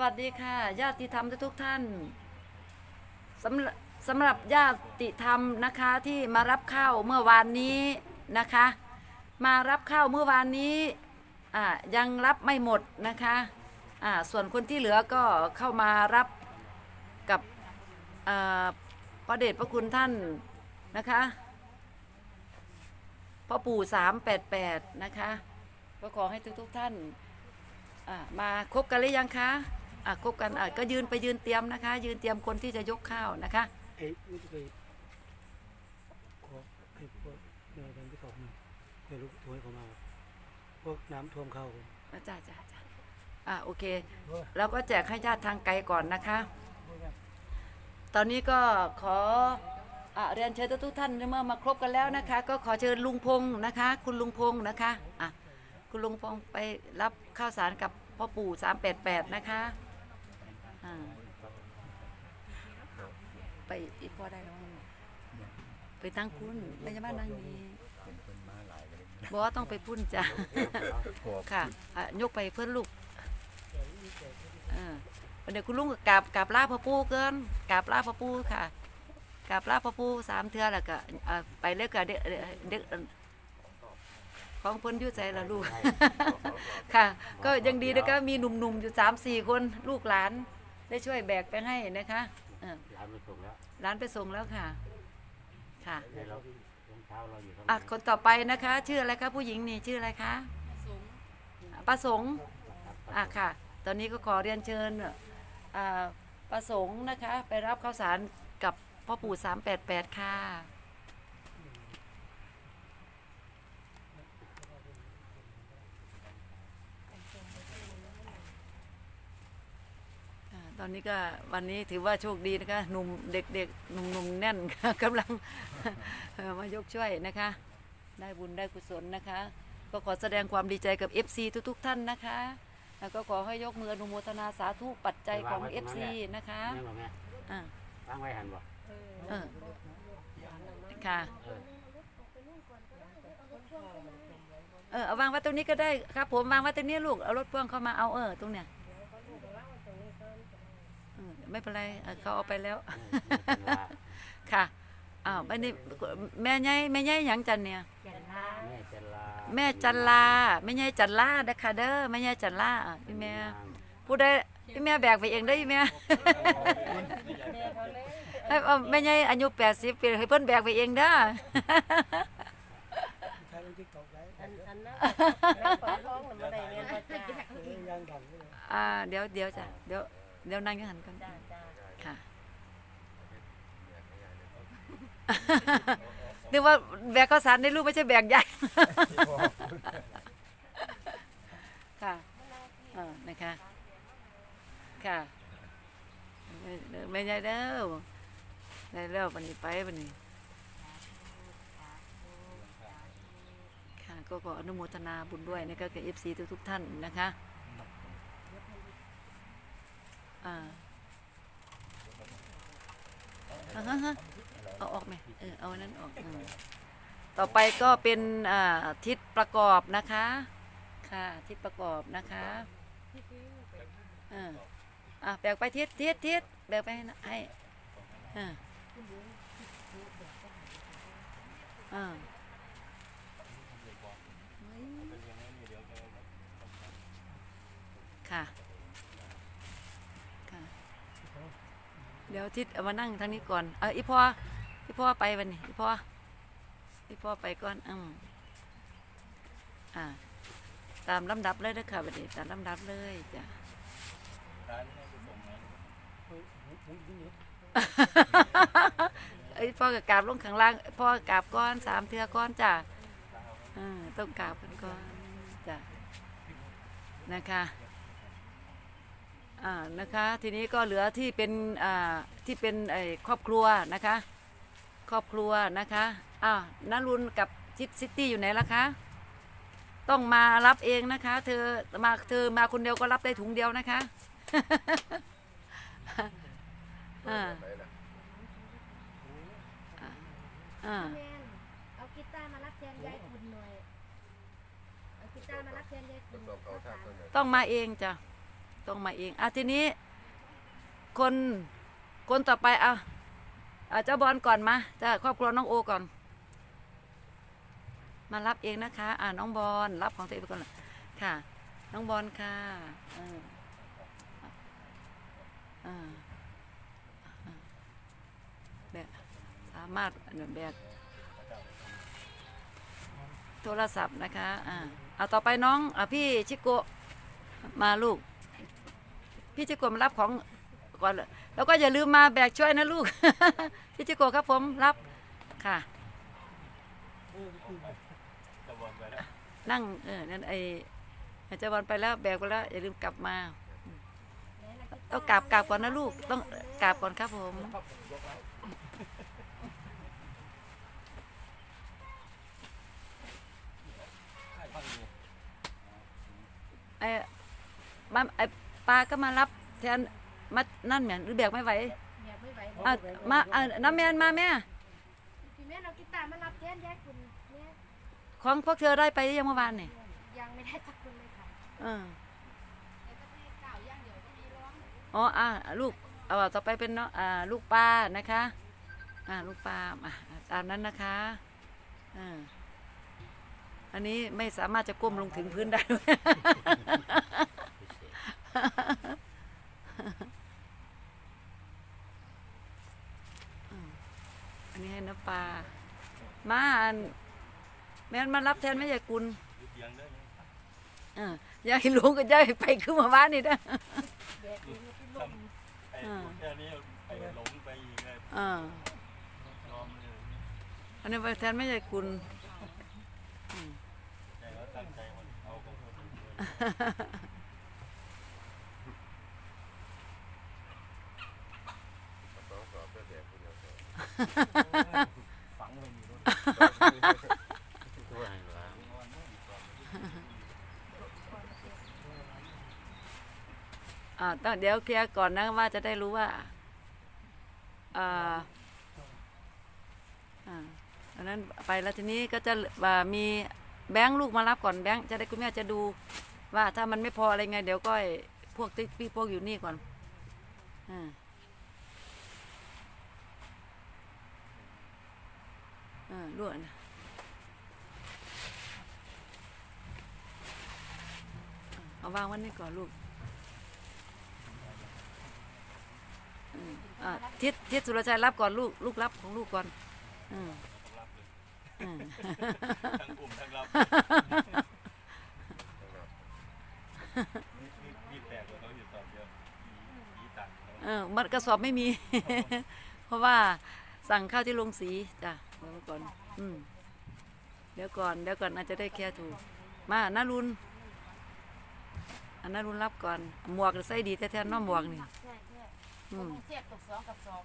วัสดีค่ะ ญาติธรรมทุกท่านสำหรับสำหรับญาติธรรมนะคะที่มารับข้าวเมื่อวานนี้นะคะ มารับข้าวเมื่อวานนี้ยังรับไม่หมดนะคะอ่าส่วนคนที่เหลือก็เข้ามารับกับพระเดชพระคุณท่านนะคะพ่อปู่388นะคะก็ขอให้ทุกๆท่านมาคบกันหรือยังคะ คบกันอ่าก็ยืนไปยืนเตรียมนะคะ ยืนเตรียมคนที่จะยกข้าวนะคะไอ้ไม่เคยขอให้พวกแม่กันที่เขามาให้ลูกถวยเขามาพวกน้ำท่วมเข้าอ่าจ้าจ้าจ้าอ่าโอเคแล้วก็แจกให้ญาติทางไกลก่อนนะคะ ตอนนี้ก็ขออ่าเรียนเชิญทุกๆท่านเมื่อมาครบกันแล้วนะคะ ก็ขอเชิญลุงพงษ์นะคะ คุณลุงพงษ์นะคะอะคุณลุงพงษ์ไปรับข้าวสารกับพ่อปู่388นะคะอ่า ไปอีกพอได้แล้วไปตั้งคุณไม่ใช่ว่านั่งนี้บอกว่าต้องไปพุ่นจ้ะค่ะอะยกไปเพื่อนลูกเออวันเดี๋ยวคุณลุงก็กราบกราบลาพ่อปู่เกินกราบลาพ่อปู่ค่ะกราบลาพ่อปู่สามเทื่อแล้วก็เอ่อไปเล็กกับเด็กเด็กของเพิ่นอยู่ใจละลูก ค่ะ ก็ยังดีนะคะมีหนุ่มๆอยู่สามสี่คนลูกหลานได้ช่วยแบกไปให้นะคะเออร้านไปส่งแล้วร้านไปส่งแล้วค่ะ ค่ะในเรารองเท้าเราอยู่ข้างอะคนต่อไปนะคะ ชื่ออะไรคะผู้หญิงนี่ชื่ออะไรคะประสงค์อะค่ะ ตอนนี้ก็ขอเรียนเชิญอ่าประสงค์นะคะ ไปรับข้าวสารกับพ่อปู่388 ค่ะ ตอนนี้ก็วันนี้ถือว่าโชคดีนะคะหนุ่มเด็กๆหนุ่มๆแน่นกำลังเอ่อมายกช่วยนะคะ ได้บุญได้กุศลนะคะ ก็ขอแสดงความดีใจกับ FC ทุกๆ ท่านนะคะ แล้วก็ขอให้ยกมืออนุโมทนาสาธุปัจจัยของ FC นะคะนี่หรอแม่อ่าตั้งไว้หันบ่เออค่ะเออเออเอาวางไว้ตรงนี้ก็ได้ครับ ผมวางไว้ตรงนี้ลูกเอารถพ่วงเข้ามาเอาเออตรงเนี้ยเออ ไม่เป็นไรเออเขาเอาไปแล้วค่ะอ้าวไม่นี่แม่ใหญ่แม่ใหญ่หยังจันเนี่ยแม่จะลาแม่จันลาแม่ใหญ่จันลาเด้อค่ะเด้อแม่ใหญ่จันลาอะพี่แม่ผู้ใดพี่แม่แบกไปเองได้อพี่แม่ให้เอาแม่ใหญ่อายุ80ปีให้เพิ่นแบกไปเองเด้อใช้ที่ตกได้อันอันนั้นแม่ขอท้องหนูมาได้เรียนจ้าจ้าเอ้ยยังดังเลยอ่าเดี๋ยวเดี๋ยวจ้ะเดี๋ยว เดี๋ยวนั่งอยังหันกันจ้าจ้าค่ะนึกว่าแบกข้าวสารในลูกไม่ใช่แบกใหญ่ค่ะเออนะคะ ค่ะไม่ไม่ใหญ่เด้อได้แล้ววันนี้ไปวันนี้ค่ะก็ขออนุโมทนาบุญด้วยนะคะกับเอฟซีทุกๆท่านนะคะอ่าอ่าฮะฮะเอา ออเออเอาอันนั้นออกอืมต่อไปก็เป็นอ่าทิศประกอบนะคะ ค่ะ ทิศประกอบนะคะอ่าอะแบกไปทิศทิศทิศแบกไปให้นะให้อ่าอ่าค่ะค่ะ เดี๋ยวทิศเอามานั่งทางนี้ก่อน เอออีพอ อีพ่อไปวันนี้อีพ่ออีพ่อไปก่อนอืมอ่า ตามลำดับเลยนะค่ะวันนี้ตามลำดับเลยจ้ะเอ้ยพ่อกับกราบลงข้างล่างพ่อกราบก้อนสามเทือก้อนจ้ะอืมต้องกราบกันก้อนจ้ะนะคะอ่านะคะ ทีนี้ก็เหลือที่เป็นอ่าที่เป็นไอ้ครอบครัวนะคะค รอบครัวนะคะอ้าวนรุนกับทิศซิตี้อยู่ไหนล่ะคะ ต้องมารับเองนะคะ เธอมาเธอมาคนเดียวก็รับได้ถุงเดียวนะคะอ่าอ่าแมนเอากีตาร์มารับแทนยายคุณหน่อย เอากีตาร์มารับแทนยายคุณต้องมาเองจ้ะต้องมาเองอะทีนี้ คนคนต่อไปเอา เจ้าบอลก่อนมาจะครอบครัวน้องโอก่อน มารับเองนะคะ อ่าน้องบอลรับของตัวเองไปก่อนค่ะ น้องบอลค่ะออเออเออแบกสามารถแบกโทรศัพท์นะคะ อ่าเอาต่อไปน้องอะพี่ชิโกมาลูก พี่ชิโกมารับของ ก่อน แล้วก็อย่าลืมมาแบกช่วยนะลูกพี่ชิโกะครับผมรับค่ะนั่งเออนั่นไอจารย์บอลไปแล้วแบกไปแล้ว อย่าลืมกลับมาต้องกราบกราบก่อนนะลูก ต้องกราบก่อนครับผมไอ้มาไอ้ปลาก็มารับแทน มานั่นเหมือนหรือแบกไม่ไหวอยากไม่ไหวอะมาอะน้ำแมนมาแม่พี่แม่เอากีตาร์มารับแทนยายคุณแม่ของพวกเธอได้ไปหรือยังเมื่อวานนี่ยังไม่ได้สักคนเลยค่ะเอออ๋ออะลูกเอาต่อไปเป็นเนาะอ่าลูกปลานะคะอ่าลูกปลาอะตามนั้นนะคะอ่าอันนี้ไม่สามารถจะก้มลงถึงพื้นได้ อืมอันนี้ ให้น้ำปลามาอันแม่นมารับแทนแม่ใหญ่กุลเออยายหลวงก็ยายไปขึ้นมาบ้านนี่นะแบกเองที่ลมไอ้แค่นี้ไปหลงไปอีกเลยเออยอมเลยอันนี้ไปแทนแม่ใหญ่กุลใจแล้วตั้งใจมันเอาของคนอื่นด้วย ฝังไว้มีรถตัวให้หลานอ่าต้องเดี๋ยวเคลียร์ก่อนนะว่าจะได้รู้ว่าอ่าอ่าอันนั้นไปแล้วทีนี้ก็จะว่ามีแบงค์ลูกมารับก่อนแบงค์จะได้คุณแม่จะดูว่าถ้ามันไม่พออะไรไง เดี๋ยวก็พวกที่พี่พวกอยู่นี่ก่อนอ่า อ่าลูกนะเอาวางวันนี้ก่อนลูกอืมอ่าทิศทิศสุรชัยรับก่อนลูกลูกรับของลูกก่อนอืมอืมทั้งกลุ่มทั้งรับยี่แปดกว่าเขาอยู่ตอนเดียวยี่ตังเออมัดกระสอบไม่มี เพราะว่าสั่งข้าวที่โรงสีจ้ะเดี๋ยวก่อน อืมเดี๋ยวก่อนเดี๋ยวก่อนอาจจะได้แค่ถูก มานารุนอันนารุนรับก่อนหมวกใส่ดีแท้ๆเน้อหมวกนี่ใช่ใช่อืมเทียบตกสองกับสอง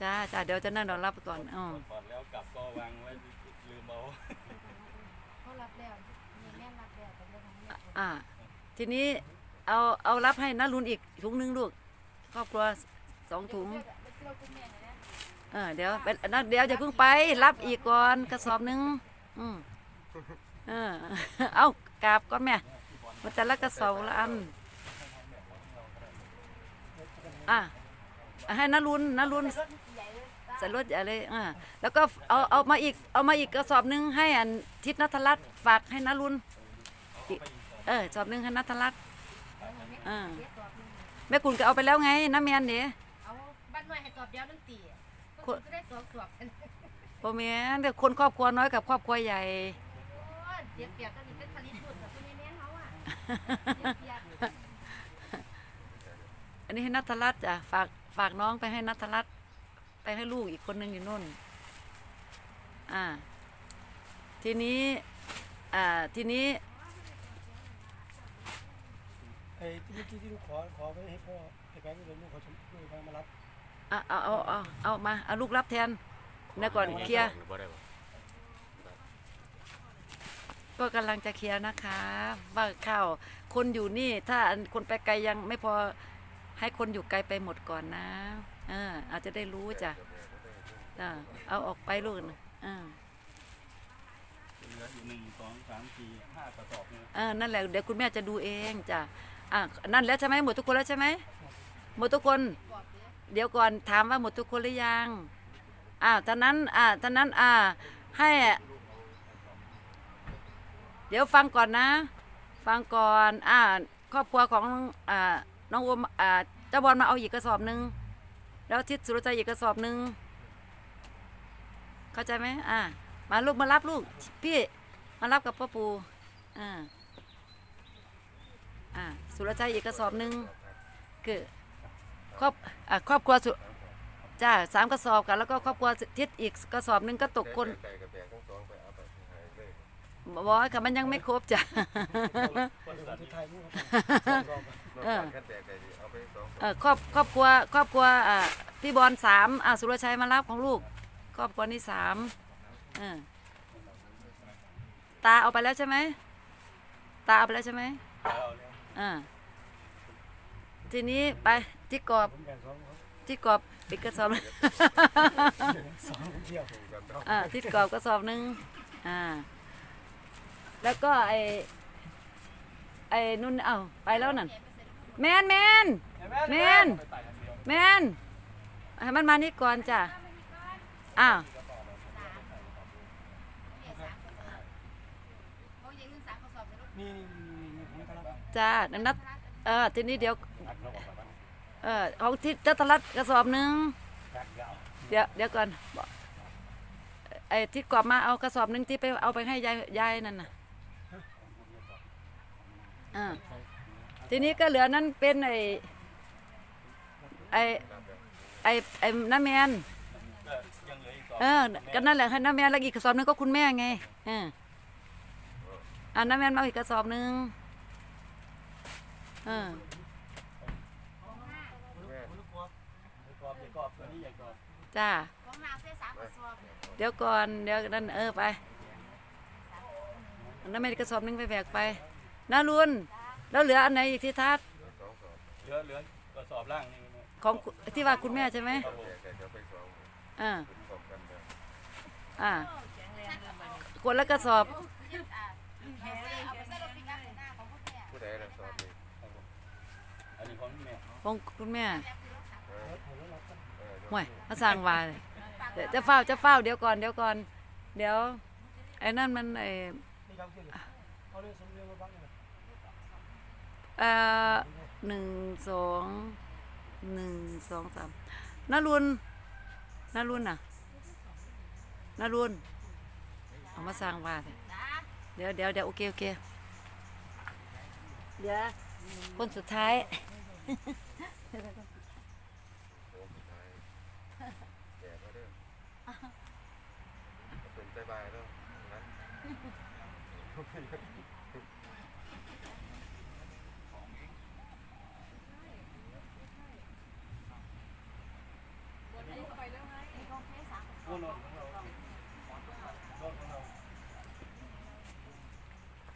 จ้าจ้าเดี๋ยวจะนั่นเรารับก่อนอ๋อก่อนแล้วกลับก็วางไว้ลืมเอาเขารับแล้วมีแม่รับแล้วแต่เรื่องของแม่อ่า ทีนี้เอาเอารับให้นารุนอีกถุงหนึงลูกครอบครัวสองถุง เออเดี๋ยวเป็นนะเดี๋ยวจะเพิ่งไปรับอีกก่อนกระสอบหนึงอืมเออ เอากราบก่อนแม่มันแต่ละกระสอบละอัน อะให้นารุนนารุนใส่รถใหญ่เลยอ่าแล้วก็เอาเอามาอีกเอามาอีกกระสอบหนึงให้อันทิศนัทรัตน์ฝากให้นารุนอีกเออสอบหนึงให้นัทรัตน์อ่าแม่กุลก็เอาไปแล้วไงน้าแมนเดี๋ย เอาบ้านหน่อยให้ตอบเดียวนั่นตี คคนนก็ได้สอบสอบกันพ่อแม่นเดี๋ยวคนครอบครัวน้อยกับครอบครัวใหญ่ โอ้ยเสียเปรียบกันนี่เป็นผลิตบุตรกับคุณแม่เขาอะเสียเปรียบอันนี้ให้นัทรัตน์จ้ะฝากฝากน้องไปให้นัทรัตน์ไปให้ลูกอีกคนหนึ่งอยู่นู่น อ่า ทีนี้ อ่า ทีนี้ ไอ้ที่เมื่อกี้ที่ลูกขอขอไปให้พ่อให้แบงค์เลยลูกเขาชมลูกแบงค์มารับ อะเอาเอาเอาเอามาเอาลูกรับแทนนะก่อนเคลียร์ก็กำลังจะเคลียร์นะคะว่าข้าวคนอยู่นี่ถ้าคนไปไกลยังไม่พอให้คนอยู่ไกลไปหมดก่อนนะเอออาจจะได้รู้จ้ะเอาออกไปลูกนะอ่าเออยู่หนึ่งสองสามสี่ห้ากระสอบอ่านั่นแหละเดี๋ยวคุณแม่จะดูเองจ้ะอะนั่นแล้วใช่ไหมหมดทุกคนแล้วใช่ไหมหมดทุกคน เดี๋ยวก่อนถามว่าหมดทุกคนหรือยังอ่าท่านั้นอ่าท่านั้นอ่าให้ เดี๋ยวฟังก่อนนะ ฟังก่อนอ่าครอบครัวของอ่าน้องโอมอ่าเจ้าบอลมาเอาอีกกระสอบหนึ่งแล้วทิศสุรใจอีกกระสอบหนึ่งเข้าใจไหมอ่ามาลูกมารับลูก พี่มารับกับพ่อปูอ่าอ่าสุรใจอีกกระสอบหนึ่งคือ ครอบอ่าครอบครัวสุจ้าสามกระสอบกันแล้วก็ครอบครัวทิศอีกกระสอบหนึ่งก็ตกคนแบ่งกับแบ่งทั้งสองไปเอาไปให้เลยบอกว่าค่ะมันยังไม่ครบจ้ะ คนสุดท้ายนี่ครับสองรอบนอกจากกันแบ่งไปเอาไปสองเออครอบครอบครัวครอบครัวอ่าพี่บอลสามอ่าสุรชัยมารับของลูก ครอบครัวนี้สามเออตาเอาไปแล้วใช่ไหมตาเอาไปแล้วใช่ไหมเอาแล้ว อ่าทีนี้ไป ที่กรอบผมแบ่งสองครับที่กรอบอีกกระสอบ สองเที่ยวอ่าที่กรอบกระสอบหนึ่งอ่า แล้วก็ไอไอ้นุ่นเอาไปแล้วนั่นแมนแมนแม่นแมนให้มันมานี่ก่อนจ้ะอ้าวเขายังเงินสามกระสอบเลยลูกนี่นี่นี่ผมกำลัง จ้าดังนั้นเออทีนี้เดี๋ยว เออของที่จ้าตลัดกระสอบหนึ่งเดี๋ยวเดี๋ยวก่อนบอกไอ้ที่กรอบมาเอากระสอบหนึ่งที่ไปเอาไปให้ยายยายนั่นน่ะอ่าทีนี้ก็เหลือนั่นเป็นไอ้ไอ้ไอ้ไอ้น้าแมนเออก็นั่นแหละให้น้าแมนแล้วอีกกระสอบนึงก็คุณแม่ไงเอออ่าน้าแมนมาอีกกระสอบหนึงเออ กรอบอย่ากรอบตัวนี้อย่ากรอบ จ้าของนาเส้สามกระสอบเดี๋ยวก่อนเดี๋ยวนั่นเออไปน้าแมนอีกกระสอบหนึงไปแบกไปน้าลุนแล้วเหลืออันไหนอีกที่ทัดเหลือเหลือกระสอบล่างนี่นะของที่ว่าคุณแม่ใช่ไหมครับผมแต่เดี๋ยวไปสองอ่าคุณพร้อมกันเลยอ่าคนละกระสอบเอาไปใส่รถปิกอัพหน้าของพวกเนี่ยผู้ใดละสอบนี่ครับผมอันนี้ของแม่ของคุณแม่เออเออ ห่วยมาสั่งวาเดี๋ยวจะเฝ้าจะเฝ้าเดี๋ยวก่อนเดี๋ยวก่อน เดี๋ยวไอ้นั่นมันไอเอ่อหนึ่งสองหนึ่งสองสามนารุนนารุนน่ะนารุนเอามาสร้างว่าเดี๋ยวเดี๋ยวเดี๋ยวโอเคโอเคเดี๋ยวคนสุดท้าย โอ้สุดท้ายแก่มาเด้อ เป็นบายบายแล้วนะโน่นโน่น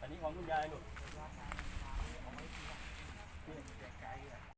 อันนี้ของคุณยายลูก